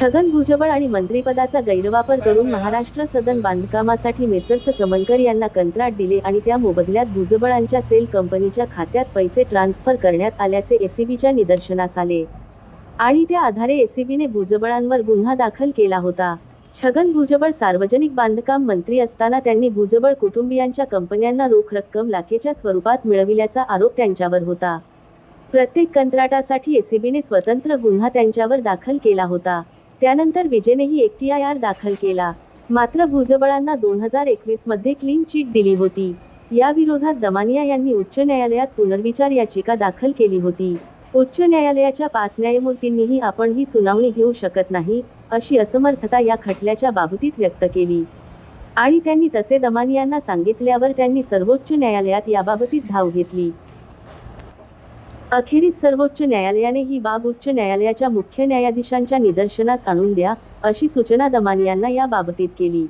छगन भुजबळ आणि मंत्रिपदाचा गैरवापर करून महाराष्ट्र सदन बांधकामासाठी मेसर्स चमनकर यांना कंत्राट दिले आणि त्या मोबदल्यात भुजबळांच्या सेल कंपनीच्या खात्यात पैसे ट्रान्स्फर करण्यात आल्याचे एसीबीच्या निदर्शनास आले. आणि त्या आधारे एसीबीने भुजबळांवर गुन्हा दाखल केला होता. छगन भुजबळ सार्वजनिक बांधकाम मंत्री असताना त्यांनी भुजबळ कुटुंबियांच्या कंपन्यांना रोख रक्कम लाखेच्या स्वरूपात मिळविल्याचा आरोप त्यांच्यावर होता. प्रत्येक कंत्राटासाठी एसीबीने स्वतंत्र गुन्हा त्यांच्यावर दाखल केला होता. त्यानंतर विजेनेही एक टी आय आर दाखल केला. मात्र भुजबळांना दोन हजार एकवीसमध्ये क्लीन चिट दिली होती. या विरोधात दमानिया यांनी उच्च न्यायालयात पुनर्विचार याचिका दाखल केली होती. उच्च न्यायालयाच्या पाच न्यायमूर्तींनीही आपण ही सुनावणी घेऊ शकत नाही अशी असमर्थता या खटल्याच्या बाबतीत व्यक्त केली. आणि त्यांनी तसे दमानियांना सांगितल्यावर त्यांनी सर्वोच्च न्यायालयात याबाबतीत धाव घेतली. अखेरीस सर्वोच्च न्यायालयाने ही बाब उच्च न्यायालयाच्या मुख्य न्यायाधीशांच्या निदर्शनास आणून द्या अशी सूचना दमानियांना या बाबतीत केली.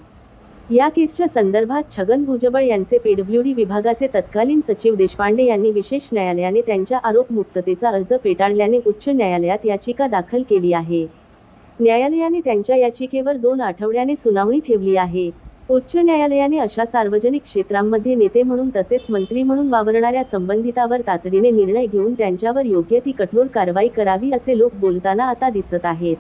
या केसच्या संदर्भात छगन भुजबळ यांचे पीडब्ल्यूडी विभागाचे तत्कालीन सचिव देशपांडे यांनी विशेष न्यायालयाने त्यांच्या आरोप मुक्ततेचा अर्ज फेटाळल्याने उच्च न्यायालयात याचिका दाखल केली आहे. न्यायालयाने त्यांच्या याचिकेवर दोन आठवड्याने सुनावणी ठेवली आहे. उच्च न्यायालयाने अशा सार्वजनिक क्षेत्रांमध्ये नेते म्हणून तसेच मंत्री म्हणून वावरणाऱ्या संबंधितावर तातडीने निर्णय घेऊन त्यांच्यावर योग्य ती कठोर कारवाई करावी असे लोक बोलताना आता दिसत आहेत.